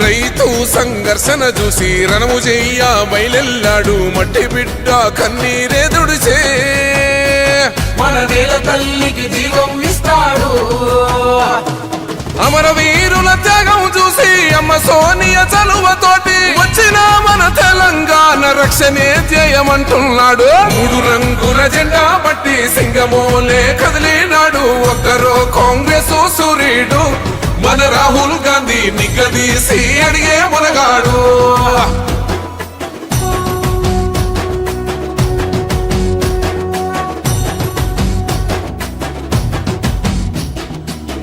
రైతు సంఘర్షణ చూసి రణము చెయ్య బయలెల్లాడు మట్టి బిడ్డ కన్నీరే దుడిచే మన నేల తల్లికి జీవం ఇస్తాడు. అమ్మ సోనియ చలువతోటి వచ్చిన మన తెలంగాణ రక్షణే ధ్యేయమంటున్నాడు. మూడు రంగుల జెండా పట్టి సింగమోలే కదిలినాడు. ఒక్కరో కాంగ్రెస్ సూర్యుడు మన రాహుల్ గాంధీ నిగ్గదీసి అడిగే మునగాడు.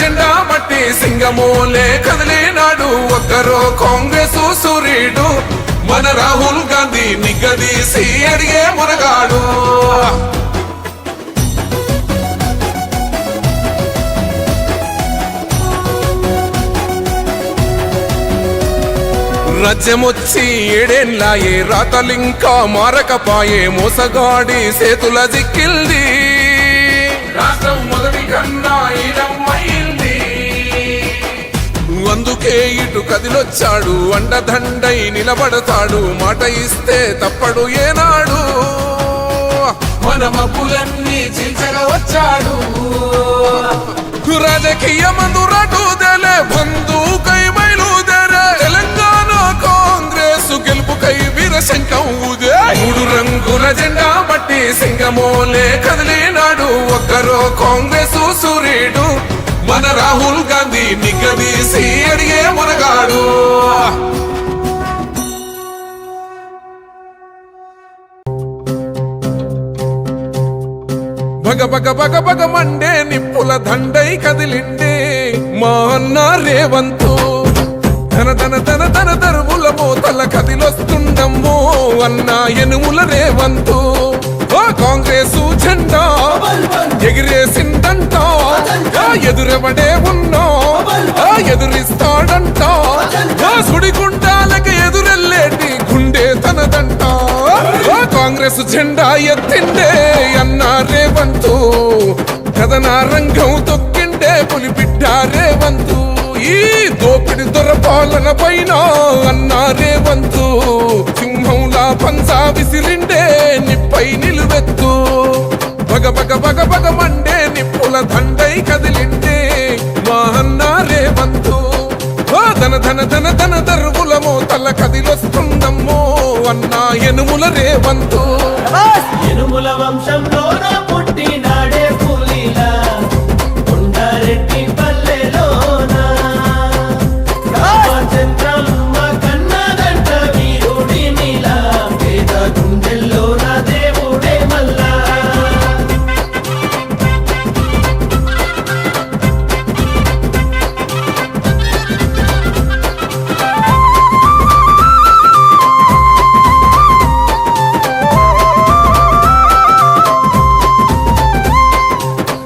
జెండా మట్టి సింగమూలే కదిలేనాడు ఒక్కరో కాంగ్రెస్ సూర్యుడు. మన రాహుల్ గాంధీ నిగ్గదీసి అడిగే మునగాడు. రాజ్యమొచ్చి ఏడేళ్ళాయే రాతలింకా మారకపాయే మోసగాడి సేతుల జిక్కిల్ది. రాష్ట్రం మొదటి కన్నా ఈడమ్మైంది అందుకే ఇటు కదిలొచ్చాడు అండదండై నిలబడతాడు మాట ఇస్తే తప్పడు ఏనాడు. మన మబ్బులన్నీ చీల్చగా వచ్చాడు. రాజకీయ మందురాటు దేలే బంధుకై బయలుదేరే తెలంగాణ కాంగ్రెస్ గెలుపుకై వీరశంఖం ఊదే. మూడు రంగుల జెండా బట్టి సింగమోలే కదిలినాడు ఒక్కరో కాంగ్రెస్ సూర్యుడు మన రాహుల్ గాంధీ నిగ్గదీసి అడిగే మునగాడు. భగ భగ భగ భగ మండే నిప్పుల దండై కదిలిండే మా అన్న రేవంతు. ధన ధన ధన ధన దరువుల మోతల కదిలొస్తుండమ్మో అన్న ఎనుముల రేవంతు. కాంగ్రెసు జెండా ఎగిరేసిందంట. ఎదురెవడే ఉన్నో? ఎదురిస్తాడంట. సుడిగుండాలకు ఎదురెళ్ళేటి ఎదురెల్లేటి గుండె తనదంట. కాంగ్రెస్ జెండా ఎత్తిండే అన్న రేవంతు. కథన రంగం తొక్కిండే పులిబిడ్డ రేవంతు. ఈ దోపిడి దొరపాలన పైన అన్నా రేవంతు. సింహంలా పంచా విసిరిండే నిప్పై నిలువెత్తు. బగ బగ బగ బగ మండే నిప్పుల దండ కదిలిండే మా అన్న రేవంతు ఓ ధన ధన ధన ధన దరువుల మోతల కదిలొస్తుందమ్మో అన్న ఎనుముల రేవంతు. ఎనుముల వంశంలోన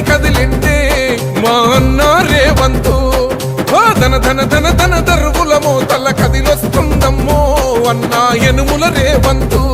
కదిలిండే మా అన్న రేవంతు. ధన ధన ధన ధన దరువుల తల కదిలొస్తుందమ్మో అన్నా ఎనుముల రేవంతు.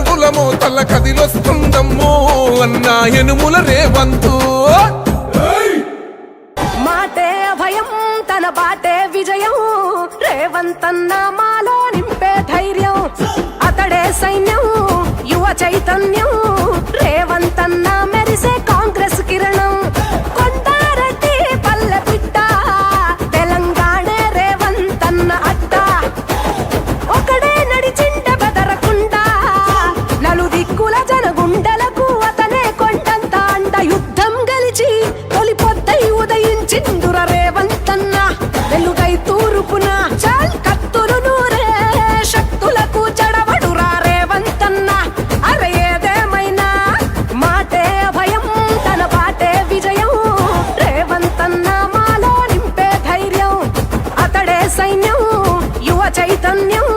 కదిలొస్తుందమ్మో అన్న ఎనుముల రేవంతు. మాటే అభయం తన బాటే విజయం. రేవంతన్న మాలో నింపే ధైర్యం. అతడే సైన్యం యువ చైతన్యం. రేవంతన్న మే ಚೈತನ್ಯವು